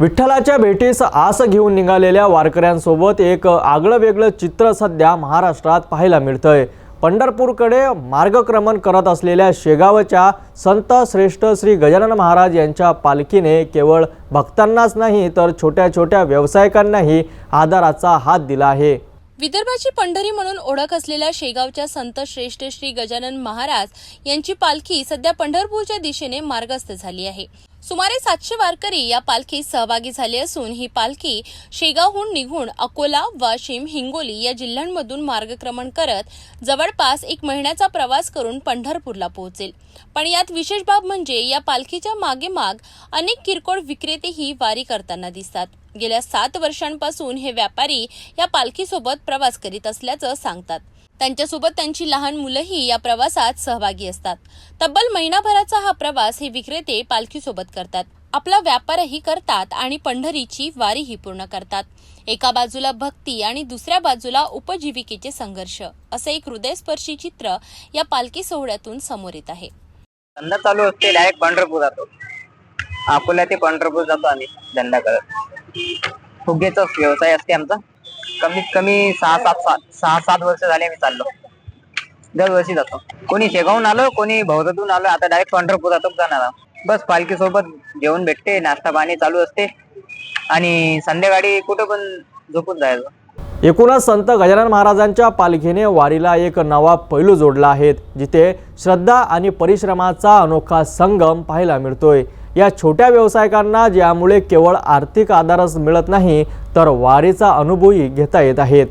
विठ्ठलाच्या भेटीस आस घेऊन निघालेल्या वारकऱ्यांसोबत एक आगळं वेगळं चित्र सध्या महाराष्ट्रात पाहायला मिळतंय. पंढरपूरकडे मार्गक्रमण करत असलेल्या शेगावच्या संत श्रेष्ठ श्री गजानन महाराज यांच्या पालखीने केवळ भक्तांनाच नाही तर छोट्या छोट्या व्यावसायिकांनाही आधाराचा हात दिला आहे. विदर्भाची पंढरी म्हणून ओळख असलेल्या शेगावच्या संत श्रेष्ठ श्री गजानन महाराज यांची पालखी सध्या पंढरपूरच्या दिशेने मार्गस्थ झाली आहे. सुमारे सातशे वारकरी या पालखीत सहभागी झाले असून ही पालखी शेगावहून निघून अकोला वाशिम हिंगोली या जिल्ह्यांमधून मार्गक्रमण करत जवळपास एक महिन्याचा प्रवास करून पंढरपूरला पोहोचेल. पण यात विशेष बाब म्हणजे या पालखीच्या मागे माग अनेक किरकोळ विक्रेतेही वारी करताना दिसतात. गेल्या सात वर्षांपासून हे व्यापारी या पालखीसोबत प्रवास करीत असल्याचं सांगतात. त्यांच्यासोबत त्यांची लहान मुलंही या प्रवासात सहभागी असतात. तब्बल महिनाभराचा हा प्रवास हे विक्रेते पालखीसोबत करतात. आपला व्यापारही करतात आणि पंढरीची वारीही पूर्ण करतात. एका बाजूला भक्ती आणि दुसऱ्या बाजूला उपजीविकेचे संघर्ष असे एक हृदयस्पर्शी चित्र या पालखी सोहळ्यातून समोर येत आहे. धंदा चालू असते डायरेक्ट पंढरपूर जातो. अकोला ते पंढरपूर जातो आम्ही धंदा करत. फुगेचा व्यवसाय असते आमचा. कमीत कमी सहा सात सात सहा सात वर्ष झाले मी चाललो. दरवर्षी जातो. कोणी शेगावून आलो कोणी भवतातून आलो आता डायरेक्ट पंढरपूर जातो जाणार आहोत. बस पालखी सोबत जेवण भेटते नाश्ता पाणी चालू असते. आणि संध्याकाळी कुठं पण झोपून जायचं. एकूणच संत गजानन महाराजांच्या पालखीने वारीला एक नवा पैलू जोडला आहे जिथे श्रद्धा आणि परिश्रमाचा अनोखा संगम पाहायला मिळतोय. या छोट्या व्यावसायिकांना ज्यामुळे केवळ आर्थिक आधारच मिळत नाही तर वारीचा अनुभवही घेता येत आहेत.